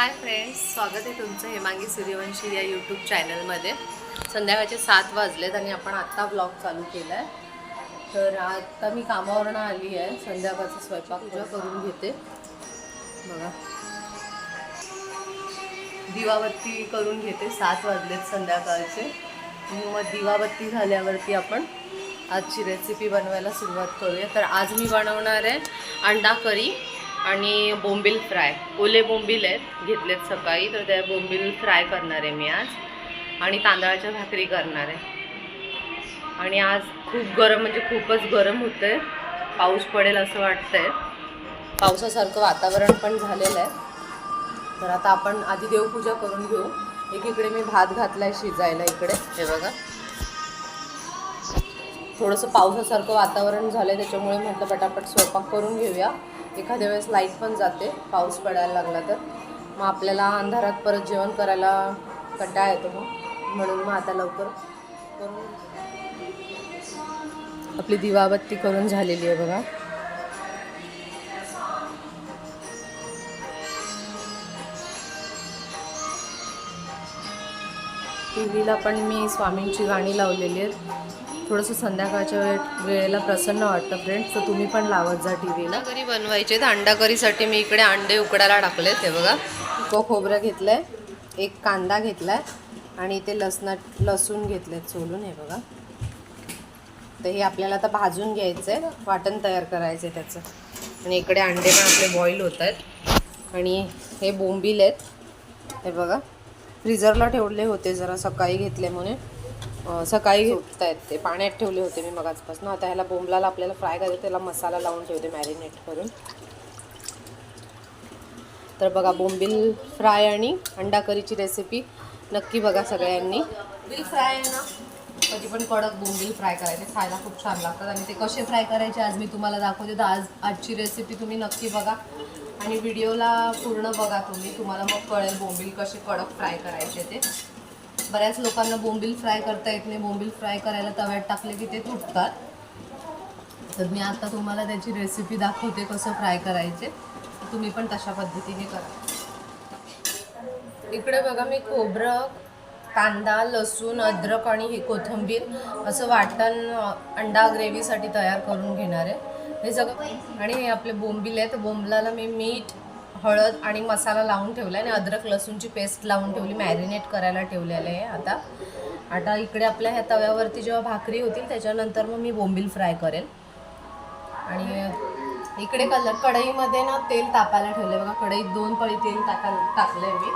Hi friends स्वागत आहे तुमचं हेमांगी सूर्यवंशी या यूट्यूब चॅनलमध्ये. संध्याकाळचे सात वाजलेत आणि आपण आत्ता ब्लॉग चालू केला आहे तर आत्ता मी कामावरनं आली आहे. संध्याकाळचा स्वयंपाक पूजा करून घेते. बघा. दिवाबत्ती करून घेते. सात वाजलेत संध्याकाळचे. मग दिवाबत्ती झाल्यावरती आपण आजची रेसिपी बनवायला सुरुवात करूया. तर आज मी बनवणार आहे अंडा करी. आणि बोंबील फ्राय. ओले बोंबील आहेत घेतलेत सकाळी तर त्या बोंबील फ्राय करणार आहे मी आज. आणि तांदळाच्या भाकरी करणार आहे. आणि आज खूप गरम म्हणजे खूपच गरम होतंय. पाऊस पडेल असं वाटतंय. पावसासारखं वातावरण पण झालेलं आहे. तर आता आपण आधी देवपूजा करून घेऊ. एकीकडे मी भात घातलाय शिजायला इकडे. हे बघा. थोडंसं पावसासारखं वातावरण झालं आहे त्याच्यामुळे म्हटलं पटापट स्वयंपाक करून घेऊया. एखाद्या वेळेस लाइट पण जाते पाऊस पडायला लागला तर. मग आपल्याला अंधारात परत जेवण करायला कंटाळा येतो मग. म्हणून मग आता लवकर करून आपली दिवाबत्ती करून झालेली आहे बघा. टी व्हीला पण मी स्वामींची गाणी लावलेली आहेत. थोडंसं संध्याकाळच्या वेळ वेळेला प्रसन्न वाटतं फ्रेंड्स तर तुम्ही पण लावत जा टी व्हीला करी बनवायचे तर अंडा करीसाठी मी इकडे अंडे उकडायला टाकले ते बघा. को खोबरं घेतलं आहे एक कांदा घेतला आहे आणि ते लसणात लसूण घेतलेत सोलून हे बघा. तर हे आपल्याला आता भाजून घ्यायचं आहे वाटण तयार करायचं आहे त्याचं. आणि इकडे अंडे पण आपले बॉईल होत आहेत. आणि हे बोंबील आहेत. हे बघा. फ्रीजरला ठेवले होते जरा सकाळी घेतले म्हणून. सकाळी आहेत ते. पाण्यात ठेवले होते मी मगाचपासून. आता ह्याला बोंबलाला आपल्याला फ्राय करायचं त्याला मसाला लावून ठेवते मॅरिनेट करून. तर बघा बोंबील फ्राय आणि अंडा करीची रेसिपी नक्की बघा सगळ्यांनी. बोंबील फ्राय आहे ना कधी पण कडक बोंबील फ्राय करायचे खायला खूप छान लागतात. आणि ते कसे फ्राय करायचे आज मी तुम्हाला दाखवते. तर आज आजची रेसिपी तुम्ही नक्की बघा. आणि व्हिडिओला पूर्ण बघा तुम्ही. तुम्हाला मग कळेल बोंबील कसे कडक फ्राय करायचे ते. बऱ्याच लोकांना बोंबील फ्राय करता येत नाही. बोंबील फ्राय करायला तव्यात टाकले की ते तुटतात. तर मी आता तुम्हाला त्याची रेसिपी दाखवते कसं फ्राय करायचे. तुम्ही पण तशा पद्धतीने करा. इकडे बघा मी खोबरं कांदा लसूण अद्रक आणि हे कोथिंबीर असं वाटण अंडा ग्रेव्हीसाठी तयार करून घेणार आहे. हे सगळं आणि हे आपले बोंबील आहेत. बोंबलाला मी मीठ हळद आणि मसाला लावून ठेवला आहे आणि अद्रक लसूणची पेस्ट लावून ठेवली मॅरिनेट करायला ठेवलेलं आहे आता. आता इकडे आपल्या ह्या तव्यावरती जेव्हा भाकरी होतील त्याच्यानंतर मग मी बोंबील फ्राय करेल. आणि इकडे कलर कढईमध्ये ना तेल तापायला ठेवलं आहे बघा कढईत दोन पळी तेल टाका आहे मी.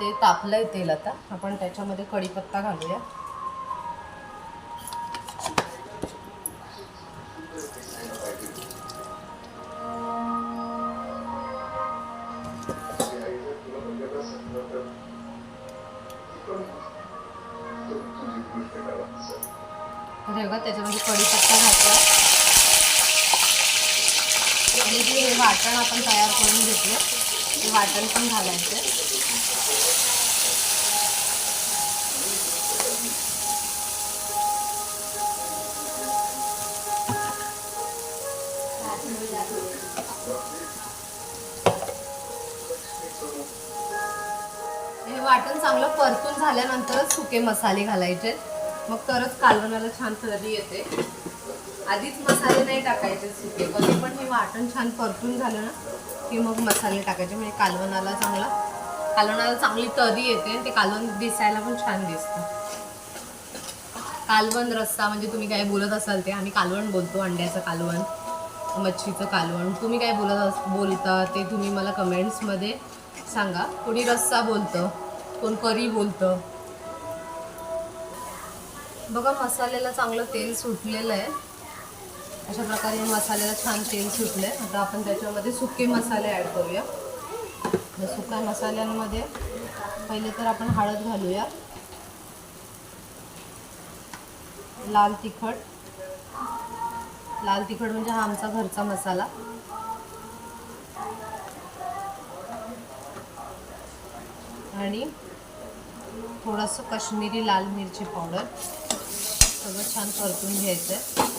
ते तापलं आहे तेल आता. आपण त्याच्यामध्ये कढीपत्ता घालूया. बघा त्याच्यामध्ये कढीपत्ता घातला आणि जे हे वाटण आपण तयार करून घेतलं ते वाटण पण घालायचं. हे वाटण चांगलं परतून झाल्यानंतरच सुके मसाले घालायचे. मग तरच कालवणाला छान तरी येते. आधीच मसाले नाही टाकायचे सुके. कधी पण हे वाटण छान परतून झालं ना की मग मसाले टाकायचे. म्हणजे कालवणाला चांगला कालवणाला चांगली तरी येते आणि ते कालवण दिसायला पण छान दिसतं. कालवण रस्सा म्हणजे तुम्ही काय बोलत असाल ते आम्ही कालवण बोलतो अंड्याचं कालवण मच्छीचं कालवण. तुम्ही काय बोलत अस बोलता ते तुम्ही मला कमेंट्समध्ये सांगा. कोणी रस्सा बोलतं कोण करी बोलतं बघा मसाल्याला चांगलं तेल सुटलेलं आहे. अशा प्रकारे मसाल्याला छान तेल सुटलं आहे आता आपण त्याच्यामध्ये सुके मसाले ॲड करूया. सुक्या मसाल्यांमध्ये पहिले तर आपण हळद घालूया. लाल तिखट. लाल तिखट म्हणजे हा आमचा घरचा मसाला. आणि थोडंसं कश्मीरी लाल मिरची पावडर. सगळं छान परतून घ्यायचं आहे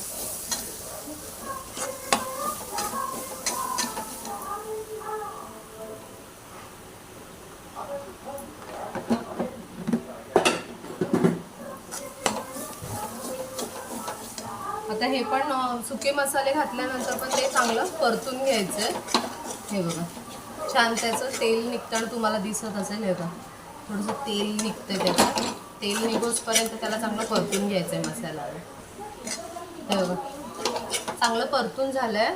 आता हे पण सुके मसाले घातल्यानंतर पण ते चांगलं परतून घ्यायचं हे बघा छान त्याचं तेल निघताना तुम्हाला दिसत असेल हे बघा. थोडंसं तेल निघतंय त्याचं तेल निघोसपर्यंत त्याला चांगलं परतून घ्यायचं आहे मसाल्याला चांगलं परतून झालं आहे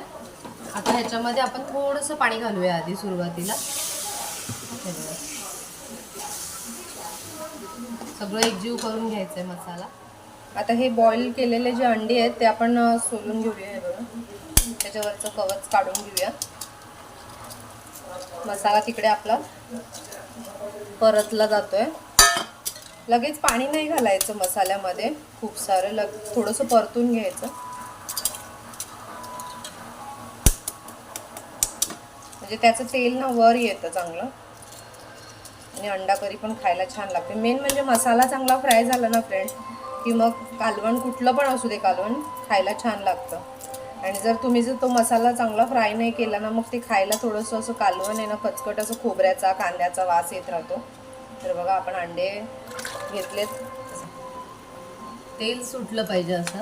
आता ह्याच्यामध्ये आपण थोडंसं पाणी घालूया आधी सुरुवातीला. सगळं एकजीव करून आहे मसाला. आता हे बॉईल केलेले जे अंडी आहेत ते आपण सोलून घेऊया बघा. त्याच्यावरचं कवच काढून घेऊया. मसाला तिकडे आपला परतला जातोय. लगेच पाणी नाही घालायचं मसाल्यामध्ये. खूप सारं लग थोडंसं परतून घ्यायचं. म्हणजे त्याचं तेल ना वर येतं चांगलं. आणि अंडा करी पण खायला छान लागते. मेन म्हणजे मसाला चांगला फ्राय झाला ना फ्रेंड की मग कालवण कुठलं पण असू दे कालवण खायला छान लागतं. आणि जर तुम्ही जर तो मसाला चांगला फ्राय नाही केला ना मग ते खायला थोडंसं असं कालवण आहे ना कचकट असं खोबऱ्याचा कांद्याचा वास येत राहतो. तर बघा आपण अंडे घेतलेत. तेल सुटलं पाहिजे असं.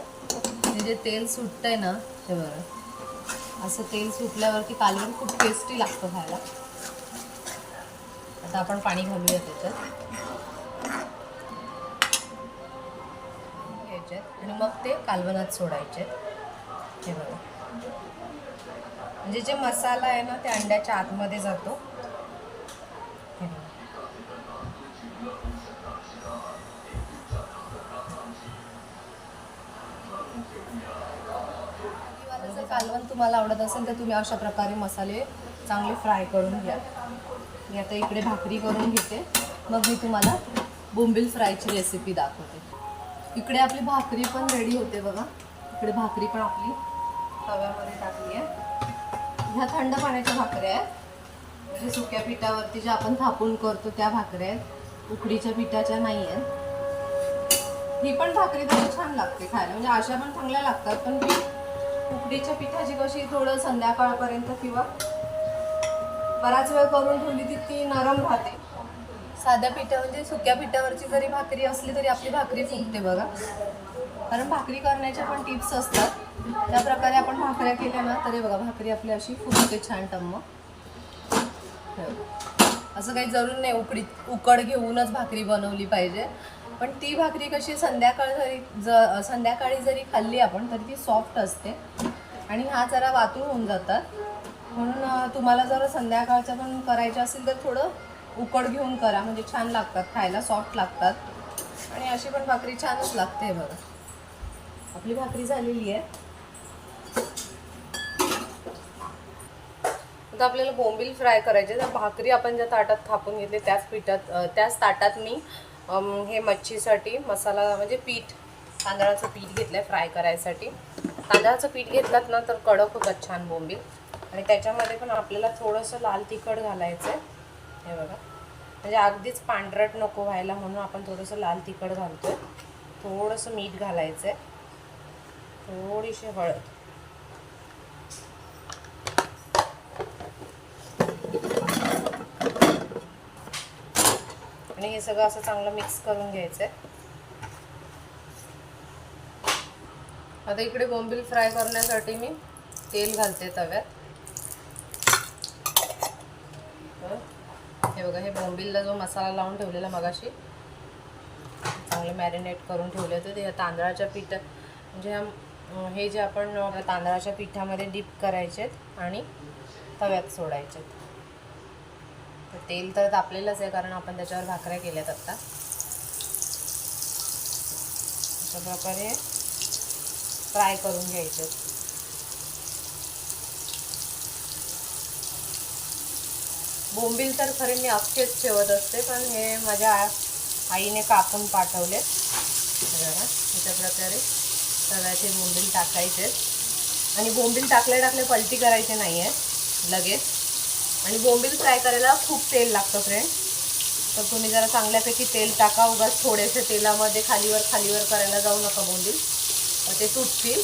ते जे तेल सुटतंय ना ते बरं असं तेल सुटल्यावरती कालवण खूप टेस्टी लागतं खायला. आता आपण पाणी घालूया त्याच्यात घ्यायच्यात आणि मग ते कालवणात सोडायचे. हे बघा. म्हणजे जे मसाला आहे ना ते अंड्याच्या आतमध्ये जातो. कालवण तुम्हाला आवडत असेल तर तुम्ही अशा प्रकारे मसाले चांगले फ्राय करून घ्या. मी आता इकडे भाकरी करून घेते. मग मी तुम्हाला बोंबील फ्रायची रेसिपी दाखवते. इकडे आपली भाकरी पण रेडी होते बघा. इकडे भाकरी पण आपली तव्यामध्ये टाकली आहे. ह्या थंड पाण्याच्या भाकऱ्या आहेत. म्हणजे सुक्या पिठावरती जे आपण थापून करतो त्या भाकऱ्या आहेत. उकडीच्या पिठाच्या नाही आहेत. ही पण भाकरी तशी छान लागते खायला. म्हणजे अशा पण चांगल्या लागतात पण पीठ उकडीच्या पिठाची कशी थोडं संध्याकाळपर्यंत किंवा बराच वेळ करून ठेवली ती ती नरम राहते. साध्या पिठा म्हणजे सुक्या पिठावरची जरी भाकरी असली तरी आपली भाकरी फुगते बघा. कारण भाकरी करण्याच्या पण टिप्स असतात. त्या प्रकारे आपण भाकऱ्या केल्या ना तरी बघा भाकरी आपली अशी फुगते छान टम्म. असं काही जरूर नाही उकडीत उकड घेऊनच भाकरी बनवली पाहिजे. पण ती भाकरी कशी संध्याकाळ जरी ज संध्याकाळी जरी खाल्ली आपण तरी ती सॉफ्ट असते. आणि हा जरा वातूळ होऊन जातात. म्हणून तुम्हाला जर संध्याकाळच्या पण करायच्या असेल तर थोडं उकड घेऊन करा. म्हणजे छान लागतात खायला सॉफ्ट लागतात. आणि अशी पण भाकरी छानच लागते बघा. आपली भाकरी झालेली आहे. आता आपल्याला बोंबील फ्राय करायचे तर भाकरी आपण ज्या ताटात थापून घेतली त्याच पिठात त्याच ताटात मी हे मच्छीसाठी मसाला म्हणजे पीठ तांदळाचं पीठ घेतलं फ्राय करायसाठी. तांदळाचं पीठ घेतलात ना तर कडक होतात छान बोंबील. आणि त्याच्यामध्ये पण आपल्याला थोडंसं लाल तिखट घालायचं आहे हे बघा. म्हणजे अगदीच पांढरट नको व्हायला म्हणून आपण थोडंसं लाल तिखट घालतो थोडंसं मीठ घालायचं आहे थोडीशी हळद. आणि हे सगळं असं चांगलं मिक्स करून घ्यायचं आहे आता इकडे बोंबील फ्राय करण्यासाठी मी तेल घालते तव्यात. हे? बघा हे बोंबीलला जो मसाला लावून ठेवलेला मगाशी चांगलं मॅरिनेट करून ठेवले होते. ते तांदळाच्या पीठ म्हणजे हे जे आपण तांदळाच्या पिठामध्ये डीप करायचे आहेत आणि तव्यात सोडायचे आहेत तर तेल तर तापलेलंच आहे कारण आपण त्याच्यावर भाकऱ्या केल्यात आत्ता अशा प्रकारे फ्राय करून घ्यायचे. बोंबील तर खरे मी अख्खेच ठेवत असते पण हे माझ्या आईने कापून पाठवले अशा प्रकारे तव्याचे बोंबील टाकायचे आणि बोंबील टाकले टाकले पलटी करायचे नाही आहे लगेच. आणि बोंबील फ्राय करायला खूप तेल लागतं फ्रेंड तर तुम्ही जरा चांगल्यापैकी तेल टाका उगाच थोडेसे तेलामध्ये खालीवर खालीवर करायला जाऊ नका बोंबील. तर ते तुटतील.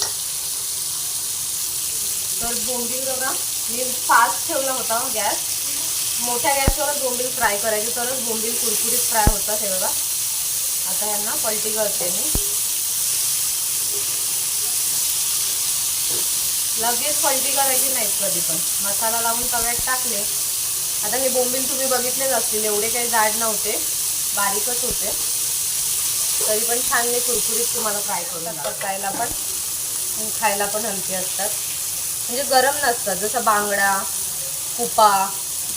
तर बोंबील बघा मी फास्ट ठेवला होता गॅस. मोठ्या गॅसवरच बोंबील फ्राय करायचे तरच बोंबील कुरकुरीत फ्राय होतात हे बघा. आता यांना पलटी करते मी. लगेच पलटी करायची नाहीत कधी पण. मसाला लावून तव्यात टाकले. आता हे बोंबील तुम्ही बघितलेच असतील एवढे काही जाड नव्हते. बारीकच होते. तरी पण छान मी कुरकुरीत तुम्हाला फ्राय करून पचायला पण खायला पण हलके असतात. म्हणजे गरम नसतात. जसं बांगडा कुपा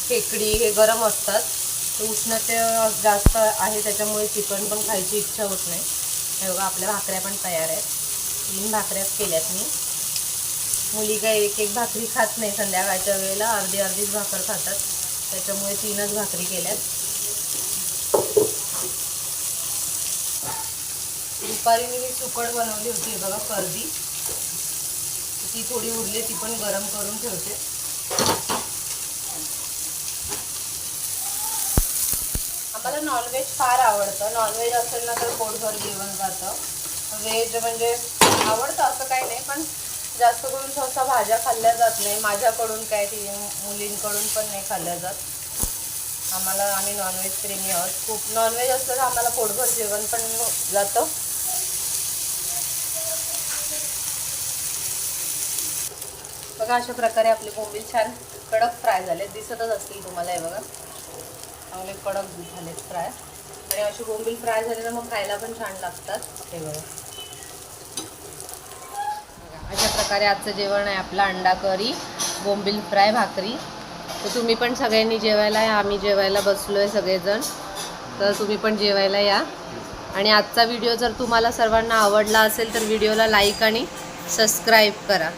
खेकडी हे गरम असतात. ते उष्णते जास्त आहे त्याच्यामुळे चिकन पण खायची इच्छा होत नाही. हे बघा आपल्या भाकऱ्या पण तयार आहेत. तीन भाकऱ्याच केल्यात मी. मुली काही एक एक भाकरी खात नाही संध्याकाळच्या वेळेला अर्धी अर्धीच भाकर खातात. त्याच्यामुळे तीनच भाकरी केल्यात. दुपारी मी सुकड सुकट बनवली होती बघा कर्दी. ती थोडी उरली ती पण गरम करून ठेवते. आम्हाला नॉनव्हेज फार आवडतं. नॉनव्हेज असेल ना तर पोटभर जेवण जातं. व्हेज म्हणजे आवडतं असं काही नाही पण जास्त करून सहसा भाज्या खाल्ल्या जात नाही. माझ्याकडून काय ती मुलींकडून पण नाही खाल्ल्या जात. आम्हाला आम्ही नॉनव्हेज प्रेमी आहोत. खूप नॉनव्हेज असलं तर आम्हाला पोटभर जेवण पण जातं. बघा अशा प्रकारे आपले बोंबील छान कडक फ्राय झाले दिसतच असतील तुम्हाला हे बघा. चांगले कडक झालेत फ्राय. आणि असे बोंबील फ्राय झाले तर मग खायला पण छान लागतात. हे बघा बघा, अशा प्रकारे आजचं जेवण आहे आपलं अंडा करी बोंबील फ्राय भाकरी. तर तुम्ही पण सगळ्यांनी जेवायला या आम्ही जेवायला बसलो आहे सगळेजण. तर तुम्ही पण जेवायला या. आणि आजचा व्हिडिओ जर तुम्हाला सर्वांना आवडला असेल तर व्हिडिओला लाईक आणि सबस्क्राईब करा.